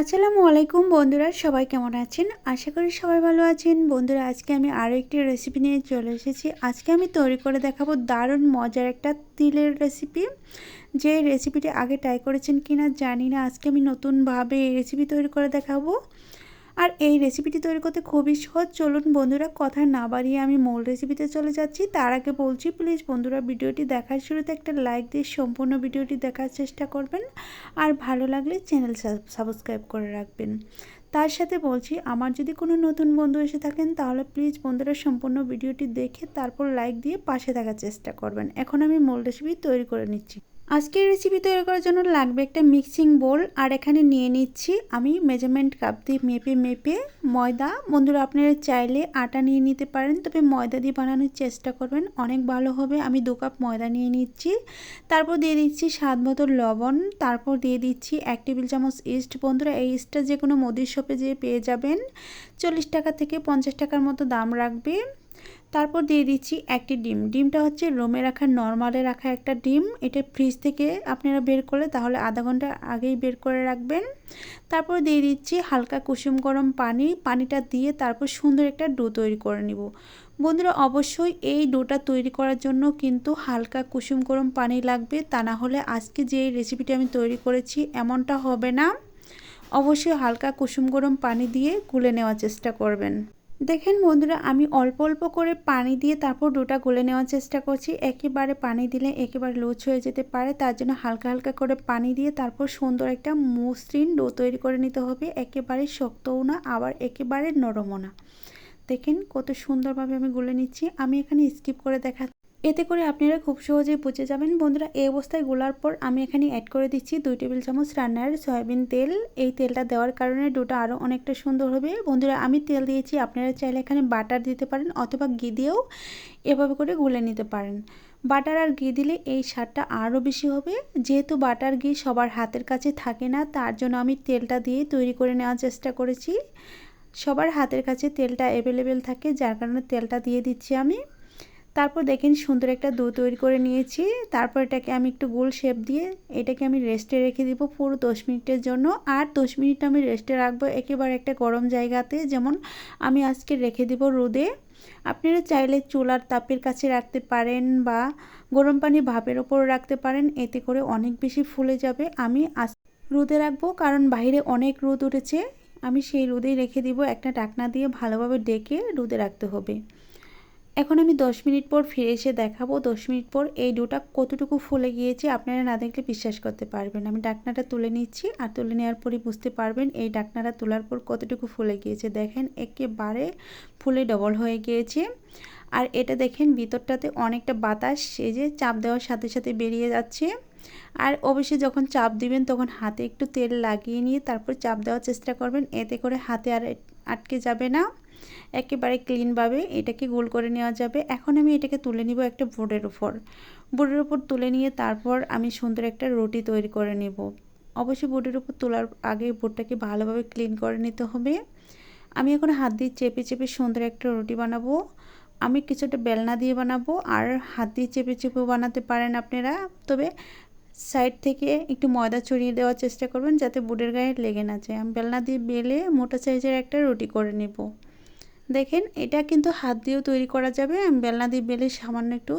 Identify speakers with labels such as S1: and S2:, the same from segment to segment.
S1: আসসালামু আলাইকুম বন্ধুরা, সবাই কেমন আছেন? আশা করি সবাই ভালো আছেন। বন্ধুরা, আজকে আমি আরও একটি রেসিপি নিয়ে চলে এসেছি। আজকে আমি তৈরি করে দেখাবো দারুণ মজার একটা তিলের রেসিপি যে রেসিপিটি আগে ট্রাই করেছেন কিনা জানি না। আজকে আমি নতুনভাবে এই রেসিপি তৈরি করে দেখাবো। আর এই রেসিপিটি তৈরি করতে খুবই সহজ। চলুন বন্ধুরা, কথা না বাড়িয়ে আমি মূল রেসিপিতে চলে যাচ্ছি। তার আগে বলছি প্লিজ বন্ধুরা, ভিডিওটি দেখার শুরুতে একটা লাইক দিয়ে সম্পূর্ণ ভিডিওটি দেখার চেষ্টা করবেন। আর ভালো লাগলে চ্যানেল সাবস্ক্রাইব করে রাখবেন। তার সাথে বলছি, আমার যদি কোনো নতুন বন্ধু এসে থাকেন, তাহলে প্লিজ বন্ধুরা, সম্পূর্ণ ভিডিওটি দেখে তারপর লাইক দিয়ে পাশে থাকার চেষ্টা করবেন। এখন আমি মূল রেসিপি তৈরি করে নিচ্ছি। আজকের রেসিপি তৈরি করার জন্য লাগবে একটা মিক্সিং বোল আর এখানে নিয়ে নিচ্ছি আমি মেজারমেন্ট কাপ দিয়ে মেপে মেপে ময়দা। বন্ধুরা, আপনারা চাইলে আটা নিয়ে নিতে পারেন, তবে ময়দা দিয়ে বানানোর চেষ্টা করবেন, অনেক ভালো হবে। আমি দু কাপ ময়দা নিয়ে নিচ্ছি। তারপর দিয়ে দিচ্ছি স্বাদ মতো লবণ, তারপর দিয়ে দিচ্ছি এক টেবিল চামচ ইস্ট বন্ধুরা, এই ইস্টটা যে কোনো মুদির শপে যেয়ে পেয়ে যাবেন। চল্লিশ টাকা থেকে পঞ্চাশ টাকার মতো দাম রাখবে। তারপর দিয়ে দিচ্ছি একটি ডিম। ডিমটা হচ্ছে রোমে রাখা, নর্মালে রাখা একটা ডিম। এটা ফ্রিজ থেকে আপনারা বের করলে তাহলে আধা ঘণ্টা আগেই বের করে রাখবেন। তারপর দিয়ে দিচ্ছি হালকা কুসুম গরম পানি। পানিটা দিয়ে তারপর সুন্দর একটা ডো তৈরি করে নিব। বন্ধুরা, অবশ্যই এই ডোটা তৈরি করার জন্য কিন্তু হালকা কুসুম গরম পানি লাগবে। তা না হলে আজকে যে রেসিপিটি আমি তৈরি করেছি এমনটা হবে না। অবশ্যই হালকা কুসুম গরম পানি দিয়ে গুলে নেওয়ার চেষ্টা করবেন। দেখেন বন্ধুরা, আমি অল্প অল্প করে পানি দিয়ে তারপর ডোটা গলে নেওয়ার চেষ্টা করছি। একেবারে পানি দিলে একেবারে লুচ হয়ে যেতে পারে। তার জন্য হালকা হালকা করে পানি দিয়ে তারপর সুন্দর একটা মসৃণ ডো তৈরি করে নিতে হবে। একেবারে শক্তও না, আবার একেবারে নরমও না। দেখেন কত সুন্দরভাবে আমি গুলে নিচ্ছি। আমি এখানে স্কিপ করে দেখা এতে করে আপনারা খুব সহজেই বুঝে যাবেন, বন্ধুরা, এই অবস্থায় গোলার পর আমি এখানে অ্যাড করে দিচ্ছি দুই টেবিল চামচ রান্নার সয়াবিন তেল। এই তেলটা দেওয়ার কারণে ডোটা আরও অনেকটা সুন্দর হবে। বন্ধুরা, আমি তেল দিয়েছি, আপনারা চাইলে এখানে বাটার দিতে পারেন অথবা ঘি দিয়েও এভাবে করে গুলে নিতে পারেন। বাটার আর ঘি দিলে এই স্বাদটা আরও বেশি হবে। যেহেতু বাটার ঘি সবার হাতের কাছে থাকে না, তার জন্য আমি তেলটা দিয়ে তৈরি করে নেওয়ার চেষ্টা করেছি। সবার হাতের কাছে তেলটা অ্যাভেলেবেল থাকে, যার কারণে তেলটা দিয়ে দিচ্ছি আমি। তারপর দেখেন সুন্দর একটা দু তৈরি করে নিয়েছি। তারপর এটাকে আমি একটু গোল শেপ দিয়ে এটাকে আমি রেস্টে রেখে দিব পুরো দশ মিনিটের জন্য। আর দশ মিনিট আমি রেস্টে রাখব একেবারে একটা গরম জায়গাতে। যেমন আমি আজকে রেখে দিব রোদে। আপনারা চাইলে চুলার তাপের কাছে রাখতে পারেন বা গরম পানি ভাপের ওপর রাখতে পারেন, এতে করে অনেক বেশি ফুলে যাবে। আমি আজ রোদে রাখব কারণ বাইরে অনেক রোদ উঠেছে। আমি সেই রোদেই রেখে দিব একটা টাকনা দিয়ে ভালোভাবে ডেকে রোদে রাখতে হবে। এখন আমি দশ মিনিট পর ফিরে এসে দেখাবো। দশ মিনিট পর এই ডোটা কতটুকু ফুলে গিয়েছে আপনারা না দেখলে বিশ্বাস করতে পারবেন আমি ডাকনাটা তুলে নিচ্ছি আর তুলে নেওয়ার পরই বুঝতে পারবেন এই ডাকনাটা তোলার পর কতটুকু ফুলে গিয়েছে। দেখেন একেবারে ফুলে ডবল হয়ে গিয়েছে। আর এটা দেখেন ভিতরটাতে অনেকটা বাতাস, এই যে চাপ দেওয়ার সাথে সাথে বেরিয়ে যাচ্ছে। আর অবশ্যই যখন চাপ দিবেন, তখন হাতে একটু তেল লাগিয়ে নিয়ে তারপর চাপ দেওয়ার চেষ্টা করবেন। এতে করে হাতে আর আটকে যাবে না। একেবারে ক্লিনভাবে এটাকে গোল করে নেওয়া যাবে। এখন আমি এটাকে তুলে নিব একটা বোর্ডের উপর। বোর্ডের উপর তুলে নিয়ে তারপর আমি সুন্দর একটা রুটি তৈরি করে নেব। অবশ্যই বোর্ডের উপর তোলার আগে বোর্ডটাকে ভালোভাবে ক্লিন করে নিতে হবে। আমি এখন হাত দিয়ে চেপে চেপে সুন্দর একটা রুটি বানাবো। আমি কিছুটা বেলনা দিয়ে বানাবো। আর হাত দিয়ে চেপে চেপেও বানাতে পারেন আপনারা। তবে সাইড থেকে একটু ময়দা ছড়িয়ে দেওয়ার চেষ্টা করবেন যাতে বুটের গায়ে লেগে না যায়। আমি বেলনা দিয়ে বেলে মোটা সাইজের একটা রুটি করে নেব। দেখেন, এটা কিন্তু হাত দিয়েও তৈরি করা যাবে। আমি বেলনা দিয়ে বেলে সামান্য একটু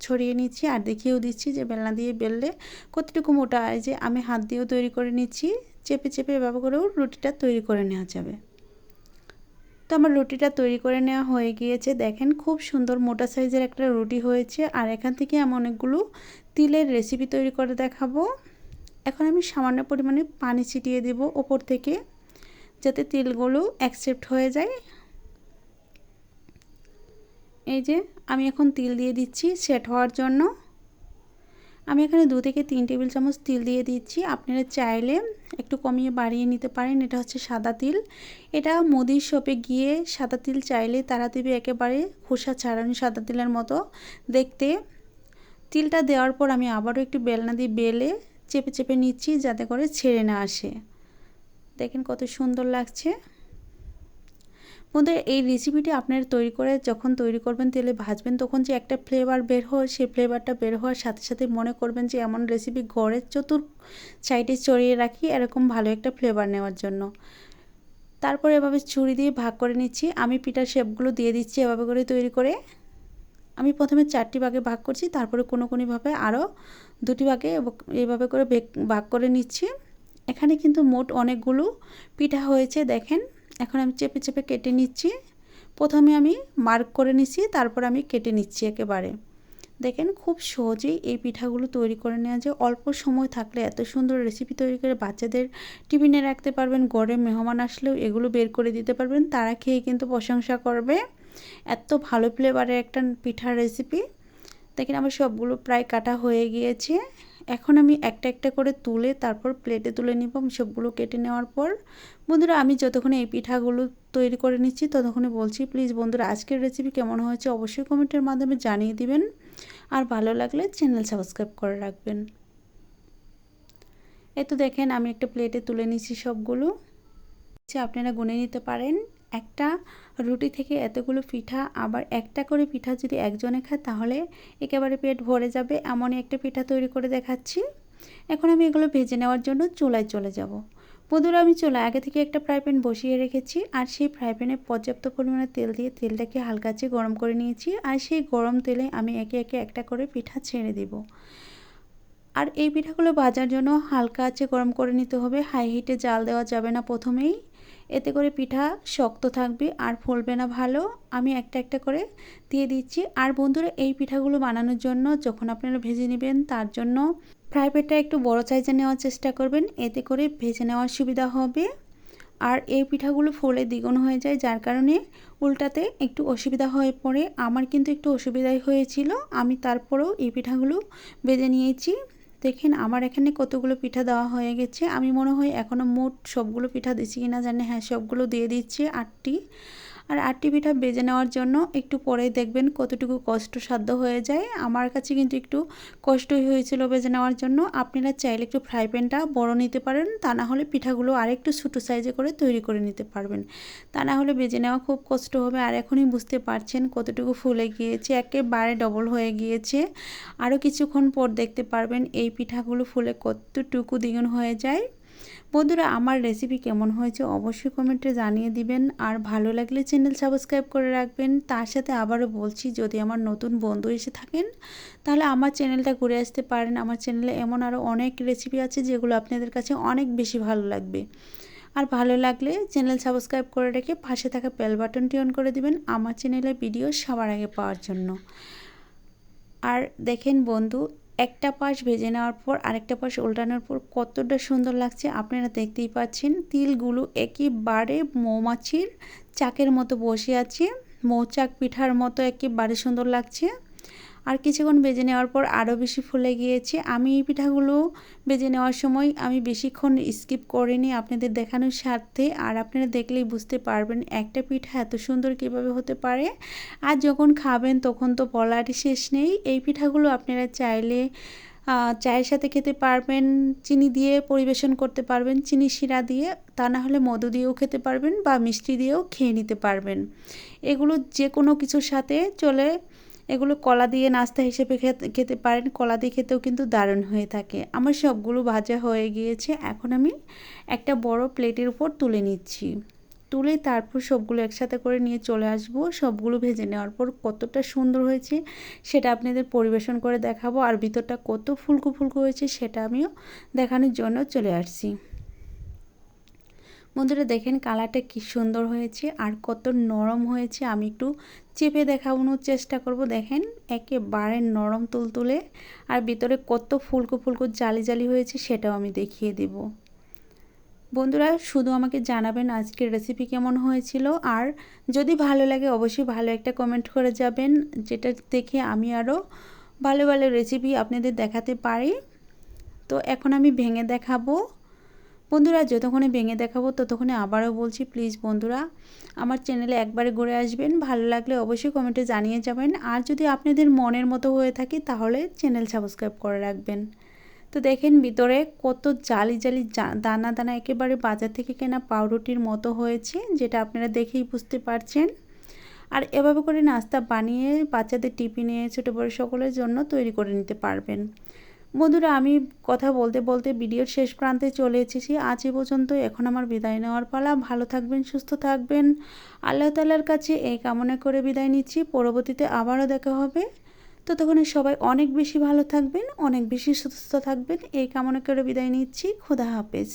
S1: ছড়িয়ে নিচ্ছি আর দেখিয়েও দিচ্ছি যে বেলনা দিয়ে বেললে কতটুকু মোটা হয়। যে আমি হাত দিয়েও তৈরি করে নিচ্ছি, চেপে চেপে এভাবে করেও রুটিটা তৈরি করে নেওয়া যাবে। তো আমার রুটিটা তৈরি করে নেওয়া হয়ে গিয়েছে। দেখেন, খুব সুন্দর মোটা সাইজের একটা রুটি হয়েছে। আর এখান থেকে আমি অনেকগুলো তিলের রেসিপি তৈরি করে দেখাবো। এখন আমি সামান্য পরিমাণে পানি ছিটিয়ে দেব ওপর থেকে, যাতে তিলগুলো অ্যাকসেপ্ট হয়ে যায়। এই যে, আমি এখন তিল দিয়ে দিচ্ছি সেট হওয়ার জন্য। আমি এখানে দু থেকে তিন টেবিল চামচ তিল দিয়ে দিচ্ছি। আপনারা চাইলে একটু কমিয়ে বাড়িয়ে নিতে পারেন। এটা হচ্ছে সাদা তিল। এটা মুদির শপে গিয়ে সাদা তিল চাইলে তারা দেবে একেবারে খোসা ছাড়ানো সাদা তিলের মতো। দেখতে তিলটা দেওয়ার পর আমি আবারও একটু বেলনা দিয়ে বেলে চেপে চেপে নিচ্ছি যাতে করে ছেড়ে না আসে। দেখেন কত সুন্দর লাগছে। বন্ধুরা, এই রেসিপিটি আপনারা তৈরি করে যখন তৈরি করবেন তেলে ভাজবেন, তখন যে একটা ফ্লেভার বের হয় সেই ফ্লেভারটা বের হওয়ার সাথে সাথে মনে করবেন যে এমন রেসিপি ঘরের চতুর সাইডে চড়িয়ে রাখি, এরকম ভালো একটা ফ্লেভার নেওয়ার জন্য। তারপর এভাবে ছুরি দিয়ে ভাগ করে নিচ্ছি। আমি পিঠার শেপগুলো দিয়ে দিচ্ছি এভাবে করে তৈরি করে। আমি প্রথমে চারটি ভাগে ভাগ করছি, তারপরে কোনো কোনোভাবে আরও দুটি ভাগে এইভাবে করে ভাগ করে নিচ্ছি। এখানে কিন্তু মোট অনেকগুলো পিঠা হয়েছে, দেখেন। এখন আমি চেপে চেপে কেটে নিচ্ছি। প্রথমে আমি মার্ক করে নিচ্ছি, তারপর আমি কেটে নিচ্ছি একেবারে। দেখেন, খুব সহজেই এই পিঠাগুলো তৈরি করে নেওয়া যায়। অল্প সময় থাকলে এত সুন্দর রেসিপি তৈরি করে বাচ্চাদের টিফিনে রাখতে পারবেন, গড়ে মেহমান আসলেও এগুলো বের করে দিতে পারবেন, তারা খেয়ে কিন্তু প্রশংসা করবে। এত ভালো ফ্লেভারের একটা পিঠার রেসিপি দেখেন আমার সবগুলো প্রায় কাটা হয়ে গিয়েছে। এখন আমি একটা একটা করে তুলে তারপর প্লেটে তুলে নিব। সবগুলো কেটে নেওয়ার পর, বন্ধুরা আমি যতক্ষণে এই পিঠাগুলো তৈরি করে নিচ্ছি, ততক্ষণে বলছি, প্লিজ বন্ধুরা, আজকের রেসিপি কেমন হয়েছে অবশ্যই কমেন্টের মাধ্যমে জানিয়ে দিবেন। আর ভালো লাগলে চ্যানেল সাবস্ক্রাইব করে রাখবেন। এই তো দেখেন, আমি একটা প্লেটে তুলে নিচ্ছি সবগুলো। আপনারা গুনে নিতে পারেন। একটা রুটি থেকে এতগুলো পিঠা, আবার একটা করে পিঠা যদি একজনে খায়, তাহলে একেবারে পেট ভরে যাবে। এমনই একটা পিঠা তৈরি করে দেখাচ্ছি। এখন আমি এগুলো ভেজে নেওয়ার জন্য চুলায় চলে যাব। বন্ধুরা আমি চুলায় আগে থেকে একটা ফ্রাই প্যান বসিয়ে রেখেছি, আর সেই ফ্রাই প্যানে পর্যাপ্ত পরিমাণে তেল দিয়ে তেলটাকে হালকা চেয়ে গরম করে নিয়েছি, আর সেই গরম তেলে আমি একে একে একটা করে পিঠা ছেড়ে দিব। আর এই পিঠাগুলো ভাজার জন্য হালকা আছে গরম করে নিতে হবে। হাই হিটে জাল দেওয়া যাবে না প্রথমেই। এতে করে পিঠা শক্ত থাকবে আর ফুলবে না ভালো। আমি একটা একটা করে দিয়ে দিচ্ছি। আর বন্ধুরা, এই পিঠাগুলো বানানোর জন্য যখন আপনারা ভেজে নেবেন, তার জন্য ফ্রাই প্যানটা একটু বড় সাইজে নেওয়ার চেষ্টা করবেন। এতে করে ভেজে নেওয়ার সুবিধা হবে। আর এই পিঠাগুলো ফোলে দ্বিগুণ হয়ে যায়, যার কারণে উল্টাতে একটু অসুবিধা হয়ে পড়ে। আমার কিন্তু একটু অসুবিধাই হয়েছিল। আমি তারপরেও এই পিঠাগুলো বেজে নিয়েছি। দেখেন আমার এখানে কতগুলো পিঠা দেওয়া হয়ে গেছে। আমি মনে হয় এখনও মোট সবগুলো পিঠা দিচ্ছি কিনা জানি হ্যাঁ সবগুলো দিয়ে দিচ্ছি আটটি। আর আটটি পিঠা বেজে নেওয়ার জন্য একটু পরে দেখবেন কতটুকু কষ্টসাধ্য হয়ে যায়। আমার কাছে কিন্তু একটু কষ্টই হয়েছিল বেজে নেওয়ার জন্য। আপনারা চাইলে একটু ফ্রাই প্যানটা বড় নিতে পারেন, তা না হলে পিঠাগুলো আরেকটু ছোটো সাইজে করে তৈরি করে নিতে পারবেন। তা না হলে বেজে নেওয়া খুব কষ্ট হবে আর এখনই বুঝতে পারছেন কতটুকু ফুলে গিয়েছে, একেবারে ডবল হয়ে গিয়েছে। আরও কিছুক্ষণ পর দেখতে পারবেন এই পিঠাগুলো ফুলে কতটুকু দ্বিগুণ হয়ে যায়। বন্ধুরা, আমার রেসিপি কেমন হয়েছে অবশ্যই কমেন্টে জানিয়ে দিবেন। আর ভালো লাগলে চ্যানেল সাবস্ক্রাইব করে রাখবেন। তার সাথে আবারও বলছি, যদি আমার নতুন বন্ধু এসে থাকেন, তাহলে আমার চ্যানেলটা ঘুরে আসতে পারেন। আমার চ্যানেলে এমন আরও অনেক রেসিপি আছে, যেগুলো আপনাদের কাছে অনেক বেশি ভালো লাগবে। আর ভালো লাগলে চ্যানেল সাবস্ক্রাইব করে রেখে পাশে থাকা বেল বাটনটি অন করে দিবেন আমার চ্যানেলে ভিডিও সবার আগে পাওয়ার জন্য। আর দেখেন বন্ধু একটা পাশ ভেজে নেওয়ার পর আরেকটা পাশ উল্টানোর পর কতটা সুন্দর লাগছে আপনারা দেখতেই পাচ্ছেন। তিলগুলো একেবারে মৌমাছির চাকের মতো বসে আছে। মৌচাক পিঠার মতো একেবারে সুন্দর লাগছে। আর কিছুক্ষণ বেজে নেওয়ার পর আরও বেশি ফুলে গিয়েছে। আমি এই পিঠাগুলো বেজে নেওয়ার সময় আমি বেশিক্ষণ স্কিপ করিনি আপনাদের দেখানোর স্বার্থে আর আপনারা দেখলেই বুঝতে পারবেন একটা পিঠা এত সুন্দর কীভাবে হতে পারে। আর যখন খাবেন তখন তো বলারই শেষ নেই। এই পিঠাগুলো আপনারা চাইলে চায়ের সাথে খেতে পারবেন, চিনি দিয়ে পরিবেশন করতে পারবেন, চিনি শিরা দিয়ে। তা না হলে মধু দিয়েও খেতে পারবেন বা মিষ্টি দিয়েও খেয়ে নিতে পারবেন। এগুলো যে কোনো কিছুর সাথে চলে এগুলো কলা দিয়ে নাস্তা হিসেবে খেতে পারেন। কলা দিয়ে খেতেও কিন্তু দারুণ হয়ে থাকে। আমার সবগুলো ভাজা হয়ে গিয়েছে। এখন আমি একটা বড় প্লেটের উপর তুলে নিচ্ছি। তুলে তারপর সবগুলো একসাথে করে নিয়ে চলে আসব। সবগুলো ভেজে নেওয়ার পর কতটা সুন্দর হয়েছে সেটা আপনাদের পরিবেশন করে দেখাবো। আর ভিতরটা কত ফুলকো ফুলকো হয়েছে সেটা আমিও দেখানোর জন্য চলে আসছি। বন্ধুরা, দেখেন কালারটা কি সুন্দর হয়েছে আর কত নরম হয়েছে। আমি একটু চেপে দেখানোর চেষ্টা করব। দেখেন, একেবারে নরম তুলতুলে আর ভিতরে কত ফুলকো ফুলকো জালি জালি হয়েছে সেটাও আমি দেখিয়ে দেব। বন্ধুরা, শুধু আমাকে জানাবেন আজকের রেসিপি কেমন হয়েছিল। আর যদি ভালো লাগে, অবশ্যই ভালো একটা কমেন্ট করে যাবেন, যেটা দেখে আমি আরও ভালো ভালো রেসিপি আপনাদের দেখাতে পারি। তো এখন আমি ভেঙে দেখাবো। বন্ধুরা, যতক্ষণে ভেঙে দেখাবো, ততক্ষণে আবারও বলছি প্লিজ বন্ধুরা, আমার চ্যানেলে একবারে ঘুরে আসবেন। ভালো লাগলে অবশ্যই কমেন্টে জানিয়ে যাবেন। আর যদি আপনাদের মনের মতো হয়ে থাকে, তাহলে চ্যানেল সাবস্ক্রাইব করে রাখবেন। তো দেখেন ভিতরে কত জালি জালি দানা দানা একেবারে বাজার থেকে কেনা পাউরুটির মতো হয়েছে, যেটা আপনারা দেখেই বুঝতে পারছেন। আর এভাবে করে নাস্তা বানিয়ে বাচ্চাদের টিফিনে, ছোটো বড়ো সকলের জন্য তৈরি করে নিতে পারবেন। বন্ধুরা, আমি কথা বলতে বলতে ভিডিওর শেষ প্রান্তে চলে এসেছি। আজ এ পর্যন্ত এখন আমার বিদায় নেওয়ার পালা। ভালো থাকবেন, সুস্থ থাকবেন। আল্লাহ তালার কাছে এই কামনা করে বিদায় নিচ্ছি। পরবর্তীতে আবারও দেখা হবে। ততক্ষণে সবাই অনেক বেশি ভালো থাকবেন, অনেক বেশি সুস্থ থাকবেন। এই কামনা করে বিদায় নিচ্ছি। খোদা হাফেজ।